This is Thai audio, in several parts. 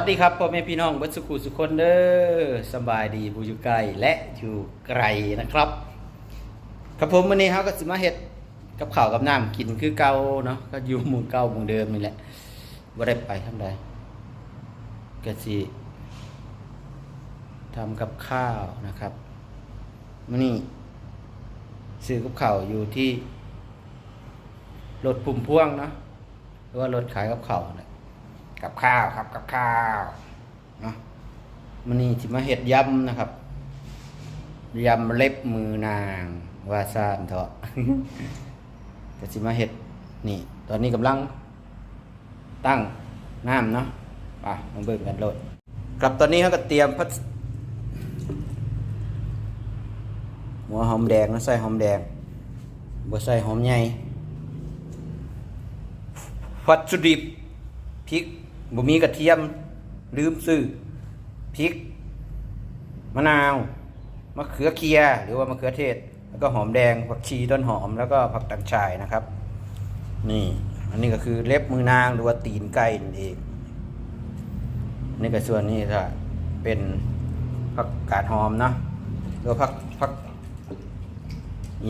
สดีครับพ่อแม่พี่น้องบัดสุขุสุคนเด้อสบายดีผู้อยู่ไกลและอยู่ไกลนะครับครับผมวันนี้เขาก็สิมาเฮ็ดกับข้าวกับน้ำกินคือเก่าเนาะก็อยู่หมู่เก่าหมู่เดิมนี่แหละบ่ได้ไปทำใดก็สิทำกับข้าวนะครับมื้อนี้ซื้อกับข้าวอยู่ที่รถปุ่มพ่วงเนาะหรือว่ารถขายกับข้าวนะ กับข้าวครับกับข้าวเนาะมันนี่ที่มาเห็ดยำนะครับยำเล็บมือนางว่าซานเถอะก็สิมาเห็ดนี่ ตอนนี้กำลัง ตั้งน้ำเนาะไปมาเบิ่งกันโลดครับตอนนี้เขาก็เตรียมพัดหัวหอมแดงนะใส่หอมแดงบ่ใส่หอมใหญ่วัตถุดิบพริก บ่มีกระเทียมลืมซื้อพริก มะนาวมะเขือเคียหรือว่ามะเขือเทศ แล้วก็หอมแดงผักชีต้นหอมแล้วก็ผักตังชายนะครับ นี่ อันนี้ก็คือเล็บมือนางหรือว่าตีนไก่นั่นเองนี่ก็ส่วนนี้ถ้าเป็นผักกาดหอมเนาะหรือว่าผักผัก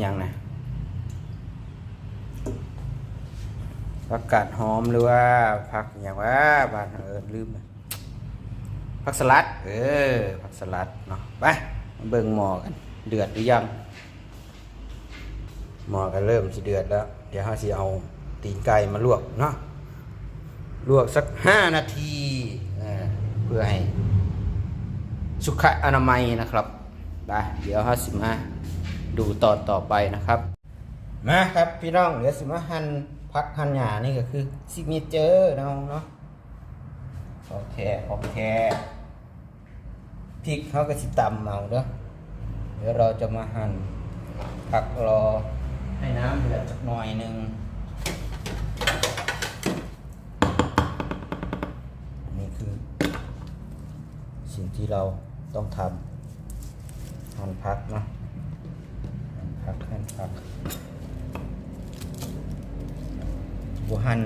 อย่างนะ ผักกาดหอมหรือว่าผักอย่างว่าบ้านเออลืมผักสลัด เออผักสลัดเนาะไปเบิ่งหมอกัน เดือดหรือยังหมอก็เริ่มสิเดือดแล้ว เดี๋ยวเราสิเอาตีนไก่มาลวกเนาะลวกสักห้านาทีเออเพื่อให้สุขอนามัยนะครับไปเดี๋ยวเราสิมาดูตอนต่อไปนะครับ มาครับพี่น้องเดี๋ยวสิมาหั่น พักหั่นหญ้านี่ก็คือซิกเนเจอร์น้องเนาะของแท้ของแท้พริกเขาก็สิตำเอาเด้อเดี๋ยวเราจะมาหั่นผักรอให้น้ำเดือดสักหน่อยหนึ่งนี่คือ สิ่งที่เราต้องทำหั่นผักเนาะหั่นผักหั่นผัก บัวหัน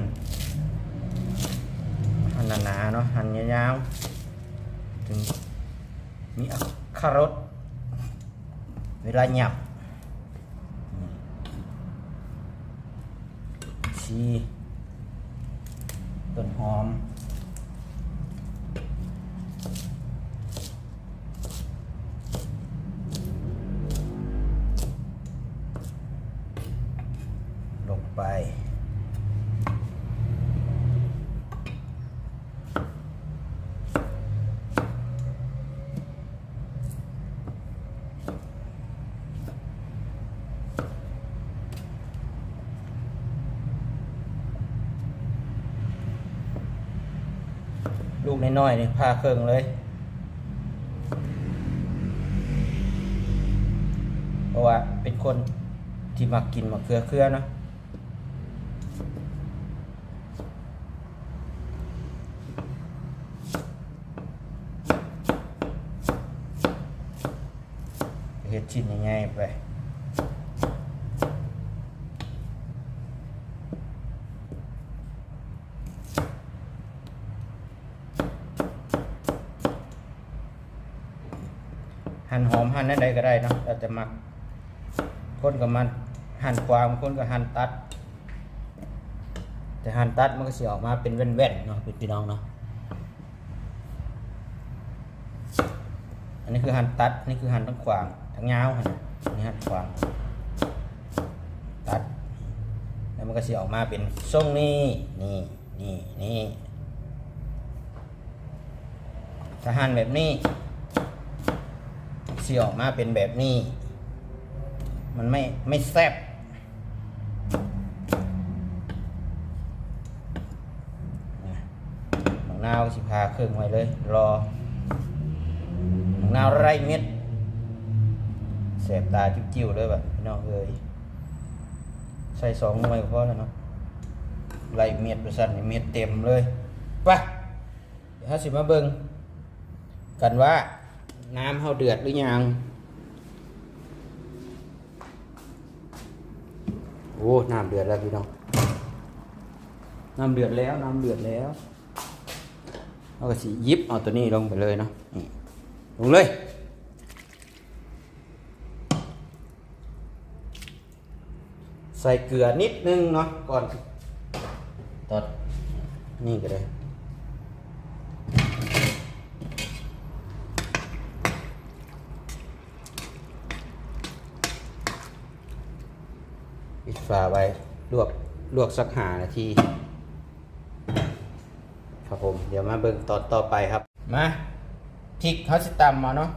หันหนาๆเนาะหันยาวๆถึงมีอักขรสเวลาหยับชีต้นหอม ลงไป ลูกน้อยๆนี่พาเครื่องเลย เพราะว่าเป็นคนที่มักกินมะเขือเครือเนาะเฮ็ดชิ้นง่ายๆไป หั่นหอมหั่นนั่นใดก็ได้นะเราจะมักคนกับมันหั่นกวางคนก็หั่นตัด แต่หั่นตัดมันก็สิออกมาเป็นแว่นๆเนาะเป็นพี่น้องเนาะอันนี้คือหั่นตัดนี่คือหั่นทั้งขวางทั้งยาวหั่นนนี้หั่นขวางตัดแล้วมันก็สิออกมาเป็นทรงนี้นี่นี่นี่ถ้าหั่นแบบนี้ สีออกมาเป็นแบบนี้ มันไม่ไม่แซ่บนะมะนาวสิพาเครื่องไว้เลย รอมะนาวไร่เม็ดแสบตาจิ้วๆเลยแบบพี่น้องเอ้ยใส่สองหน่วยก็พอแล้วเนาะไร่เม็ดประสันนี่เม็ดเต็มเลยไปเดี๋ยวสิมาเบิ่งกันว่า น้ำเฮาเดือดหรือยัง โอ้ น้ำเดือดแล้วพี่น้อง น้ำเดือดแล้ว น้ำเดือดแล้วเราก็สิหยิบเอาตัวนี้ลงไปเลยเนาะนี่ลงเลย ใส่เกลือนิดนึงเนาะก่อนตอดนี่ก็ได้ ปิดฝาไว้ลวกลวกสักหานาทีครับผมเดี๋ยวมาเบิ่งตอนต่อไปครับ มาพริกเขาสิตำมาเนาะ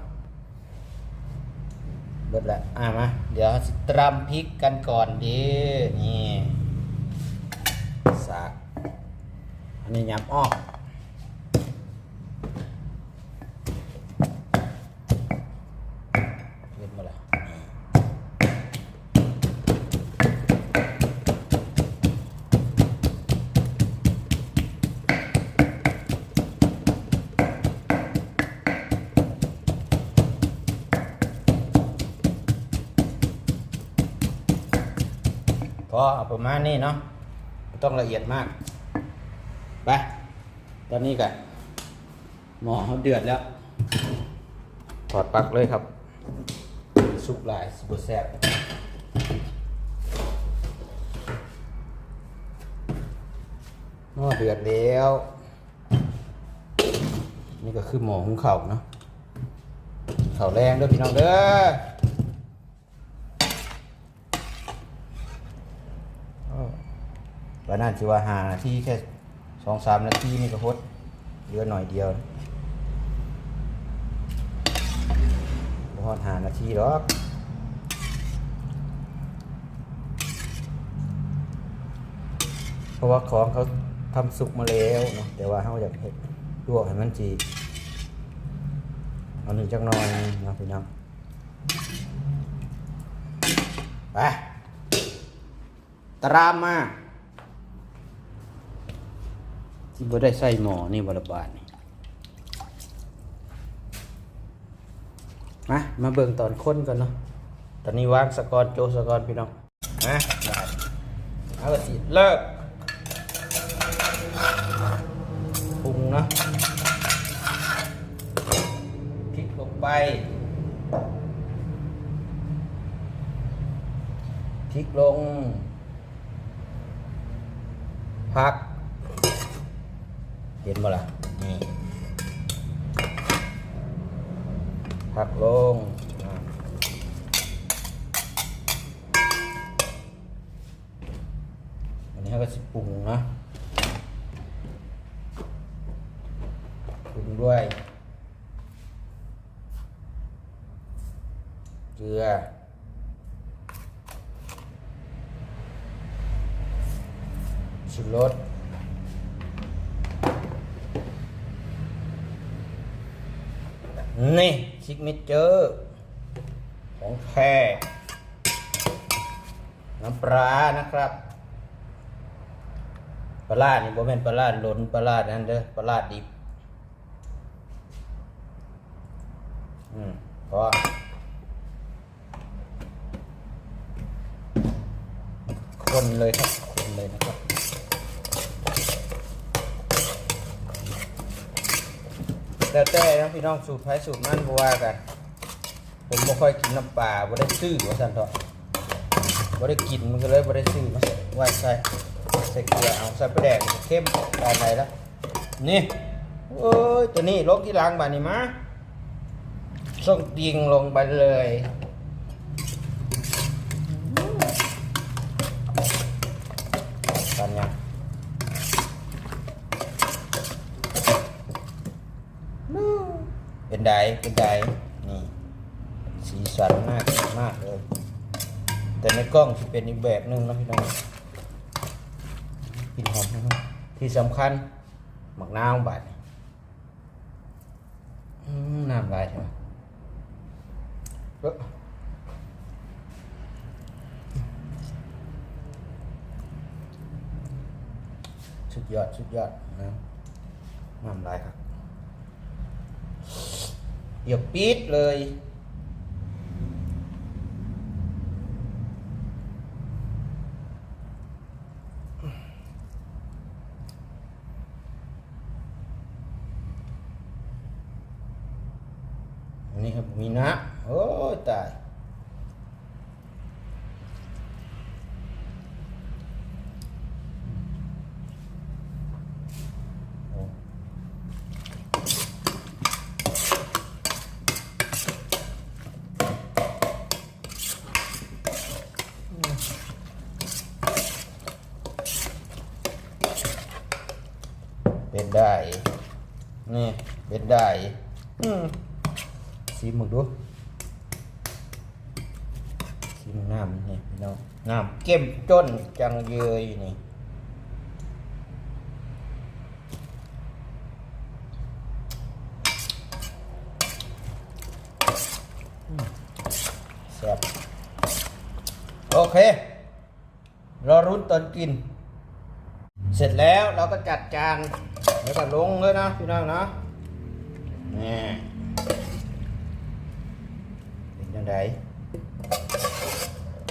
เบิดละอะมา เดี๋ยวสิตำพริกกันก่อนดีนี่สากอันนี้ยำอ้อ อเอประมาณนี้เนาะต้องละเอียดมาก ไป ตอนนี้กันหม้อเขาเดือดแล้ว ถอดปลั๊กเลยครับสุกหลายสุดแซ่บหม้อเดือดแล้ว นี่ก็คือหม้อหุงเข้าเนาะเข้าแรงเด้อพี่น้องเด้อ วันนั้นสิว่าหานาทีแค่สองสามนาทีนี่ก็พดเหลือหน่อยเดียวบ่ฮอดหานาทีหรอกเพราะว่าของเขาทำสุกมาแล้วเนาะแต่ว่าเขาอยากเห็ดลวกให้มันจีเอาหนึ่งจักหน่อยนะพี่น้องไปตรามมาที่ บ่ได้ใส่หมอนี่บระบาดนี่มามาเบิ่งตอนค้นก่อนเนาะตอนนี้วางสกอรโจสกอรพี่น้องนะได้เอาละสิเลิกปรุงเนาะพริกลงไปพริกลงผัก เห็นบ่ล่ะนี่ผักลงอันนี้เราก็สิปรุงนะปรุงด้วยเกลือชูรส นี่ซิกเนเจอร์ของแท้น้ำปลานะครับปลาร้านี่บ่แม่นปลาร้าหล้นปลาร้านั่นเด้อปลาร้าดิบอืมพอคนเลยครับคนเลยนะครับ แล้วแต่นะพี่น้องสูตรไผ่สูตรมันบัวกันผมไม่ค่อยกินน้ำปลาบ่ได้ซื้อว่าสั่นเถอะบ่ได้กินมันก็เลยบ่ได้ซื้อมาไว้ใส่ใส่เกลือเอาใส่ปลาแดกเข้มปานใดแล้วนี่โอ้ยตัวนี้ลกที่ล้างบานี้มาส่งติงลงไปเลยกันยัง เป็นไดเป็นไดนี่สีสันมากมากเลย แต่ในกล้องจะเป็นอีกแบบหนึงนะพี่น้องกินหอมนะที่สำคัญหมักน้ำบาดน้ำลายใช่ไหมเอ้อสุดยอดสุดยอดนะน้ำลายครับ เดี๋ยวปี๊ดเลย นี่ครับมีนะโอ้ยตายโอ้เป็นได้ นี่เป็น ได้อืมสีมึงดูสีมึงงามนี่พี่น้องงามเข้มจนจังเยยนี่อืมแซ่บโอเครอรุ้นตอนกิน เสร็จแล้วเราก็จัดจานแล้วก็ลงเลยนะพี่น้องนะ นี่เป็นยังไง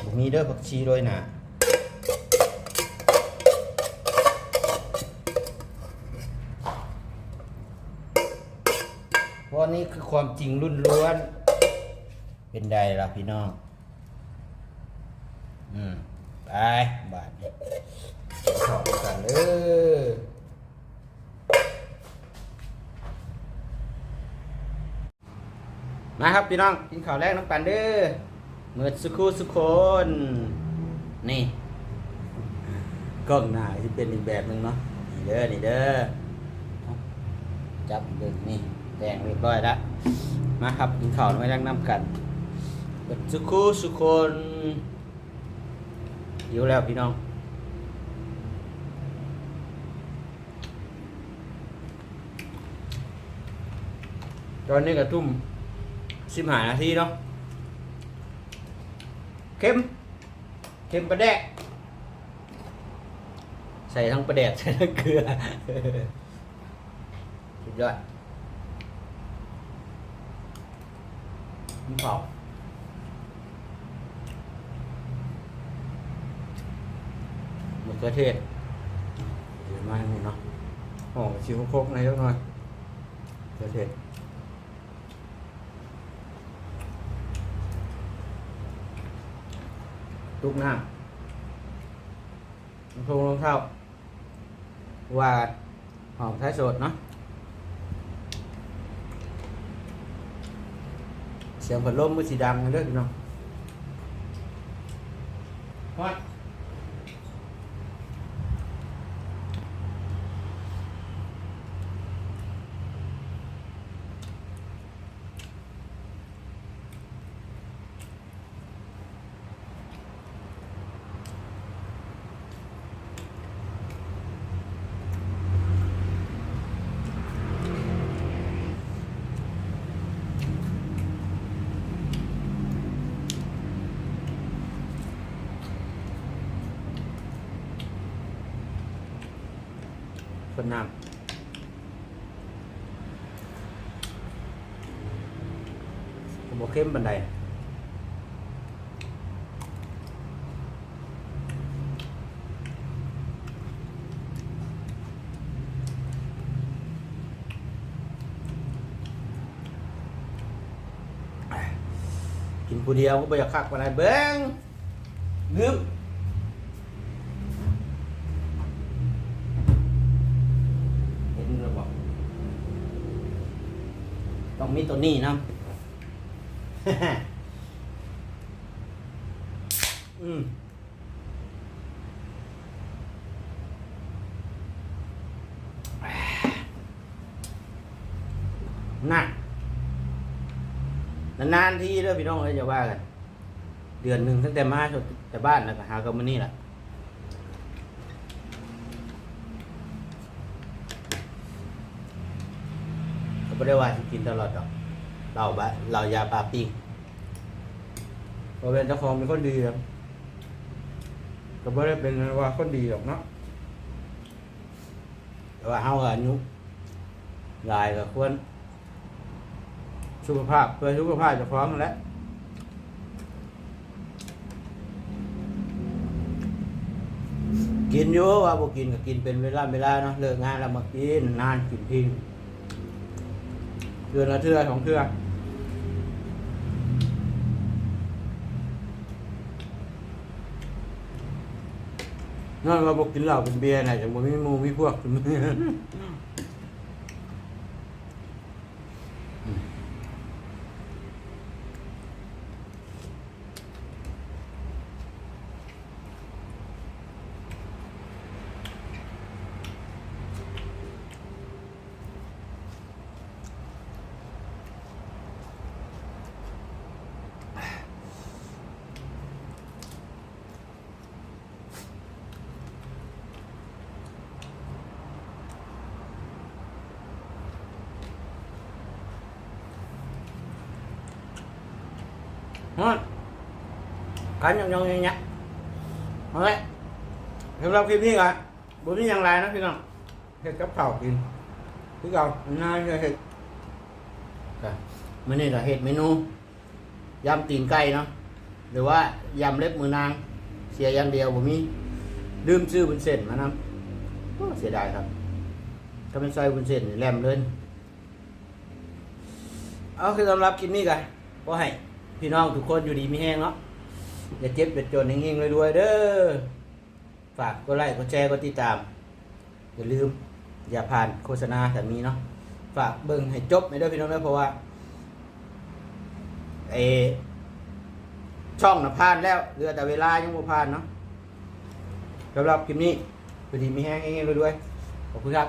บุมีเด้อผักชีด้วยนะเพราะนี่คือความจริงรุ่นล้วน เป็นใดล่ะพี่น้อง อืม ไป บาทนี้ขอบคุณกันเด้อ มาครับพี่น้องกินข้าวแรกน้ำกันเด้อเมื่อสุขุสุคนนี่กล้องหน้าที่เป็นอีกแบบหนึ่งเนาะนี่เด้อนี่เด้อจับเบิ่งนี่แดงเรียบร้อยแล้วมาครับกินข้าวไม่แรกน้ำกันเมื่อสุขุสุคนอยู่แล้วพี่น้องตอนนี้ก็ทุ่ม สิบห้านาทีเนาะเค็มเค็มประแดกใส่ทั้งประแดกใส่ทั้งเกลือสุดยอดมันเผามะเขือเทศเดี๋ยวมาห้หมดเนาะหอมชิวโคกในเล็กน้อยมะเขือเทศ ทุกหน้าลงท้ารองเท้าว่าหอมท้ายสดเนาะเสียงผัดลมมือสีดำกังเด้อพี่น้อง น้ำผมบอกเข้มบันไดกินผู้เดียวก็ไม่อยากคักบันไดเบิ้งงึม ต้องมีตัวนี้นะอืมน่ะนานๆที่เด้อพี่น้องเอ้ยจะว่ากัน เดือนหนึ่งตั้งแต่มาจนแต่บ้านแล้วก็หากันมานี่แหละ ไม่ได้ว่าจะกินตลอดหรอก เราบะเรายาปลาปิ้งเราเป็นเจ้าของเป็นคนดีครับก็ไม่ได้เป็นว่าคนดีหรอกเนาะแต่ว่าเฮากับอายุยายกับควร สุขภาพเพื่อสุขภาพเจะพร้าขอมนั่นแหล้วกินอยู่ว่าบ่กินก็กินเป็นเวลาเวลาเนาะเลิกงานแล้วมากินนานกินทิ้ง เดือนละเทือสองเทือนั่นเราบอกกินเหล้าป็นเบียร์นะอย่างบ่มีมูมีพวก ฮะขันยองยองยังไงเอาไว้สำหรับคลิปนี้ก่อนบุญนี่ยังไรนะพี่น้องเห็ดกับข้าวกินพี่เก่าน่าจะเห็ดก็มื่อนี้ก็เห็ดเมนูยำตีนไก่เนาะหรือว่ายำเล็บมือนาง เสียอย่างเดียวผมมีลืมซื้อบุญเส้นมานำโอ้เสียดายครับ ถ้าเป็นใส่บุญเส้นนี่แหลมเลยเอาคือสำหรับคลิปนี้กันก็ให้ พี่น้องทุกคนอยู่ดีมีแห้งเนาะอย่าเจ็บอย่าจนเฮงๆรวยๆเด้อฝากกดไลค์กดแชร์กดติดตาม อย่าลืม อย่าผ่านโฆษณาแต่มีเนาะฝากเบิ่งให้จบไม่ได้อพี่น้องเด้อเพราะว่าเอช่องน่ะผ่านแล้วเหลือแต่เวลายังบ่ผ่านเนาะสำหรับคลิปนี้อยู่ดีมีแห้งเฮงๆรวยๆขอบคุณครับ